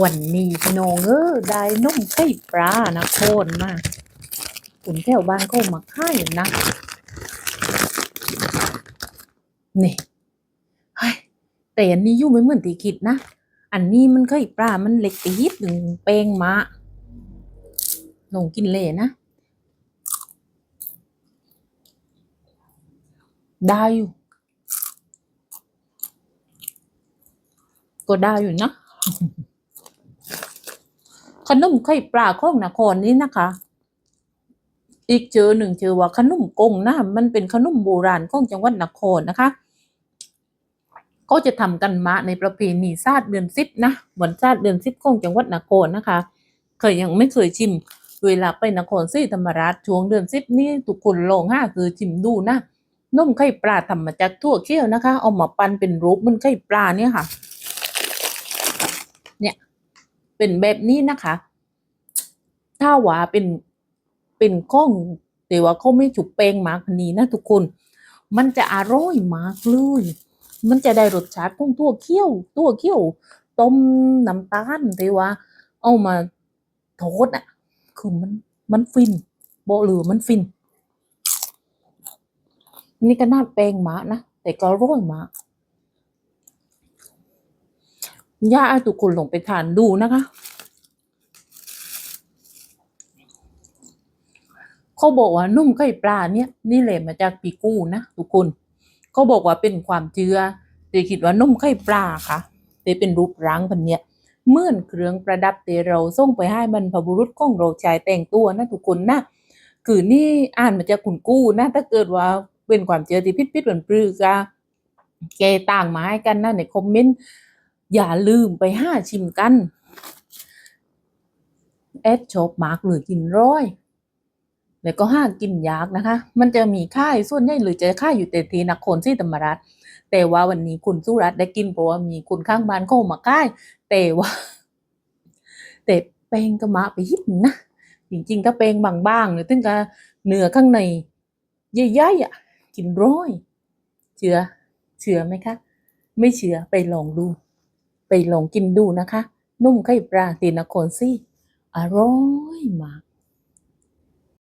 วันนี้พี่น้องเออได้นุ่มไส้ปลานะโคนมากคุณแถวบ้านก็มาค่ายนะนี่เฮ้ยแต่อันนี้ยู่ไม่เหมือนตีคิดนะ อันนี้มันเคยปลามันเล็กตีดหนึ่งเป้งมะลงกินเลยนะ ได้อยู่ ก็ได้อยู่นะ ขนมไข่ปลาของนครนี้นะคะ อีกเจอหนึ่งเจอว่าขนมกงนะมันเป็นขนมโบราณของจังหวัดนครนะคะ ก็จะทำกันมาในประเพณีศาสตร์เดือนสิบนะวันศาสตร์เดือนสิบของจังหวัดนครนะคะ เคยยังไม่เคยชิม เวลาไปนครศรีธรรมราชช่วงเดือนสิบนี่ทุกคนลองห้าคือชิมดูนะนมไข่ปลาทำมาจากถั่วเคี่ยวนะคะ เอามาปั้นเป็นรูปมันไข่ปลาเนี่ยค่ะ เป็นแบบนี้นะคะ ถ้าว่าเป็นเป็นข้องแต่ว่าเขาไม่ฉุกเปงมากนี้นะทุกคน มันจะอร่อยมากเลย มันจะได้รสชาติของตัวเคี่ยว ตัวเคี่ยว ต้มน้ำตาลแต่ว่า เอามาโทษอะ คือมันมันฟินโบหรือมันฟิน นี่ก็น่าแปลงมานะ แต่ก็อร่อยมาก ย่าให้ทุกคนลงไปทานดูนะคะ เขาบอกว่านุ่มไข่ปลาเนี่ย นี่แหละมาจากปีกู้นะทุกคน เขาบอกว่าเป็นความเชื่อแต่คิดว่านุ่มไข่ปลาค่ะแต่เป็นรูปร่างพันเนี่ยเมื่อนเครื่องประดับแต่เราส่งไปให้บรรพบุรุษของเราใช้แต่งตัวนะทุกคนนะคือนี่อ่านมาจากคุณกู้นะถ้าเกิดว่าเป็นความเชื่อที่พิษพิษเหมือนปลือกะแกต่างมาให้กันนะในคอมเมนต์ อย่าลืมไปห้าชิมกันแอดชอบมากเลยกินร้อย แล้วก็ห้ากินยากนะคะ มันจะมีค่ายส่วนใหญ่หรือจะค่ายอยู่แต่ที่นครศรีธรรมราชแต่ว่าวันนี้คุณสุรัตได้กินเพราะว่ามีคุณข้างบ้านเข้ามาค่ายแต่ว่า แต่แป้งก็มาไปยิบนะจริงๆถ้าแป้งบางๆเนี่ยถึงกับเนื้อข้างในใหญ่ๆอะกินร้อย เชื่อเชื่อไหมคะ ไม่เชื่อไปลองดู ลองกินดูนะคะ นุ่มไข่ปลาตีนครซี่อร่อยมาก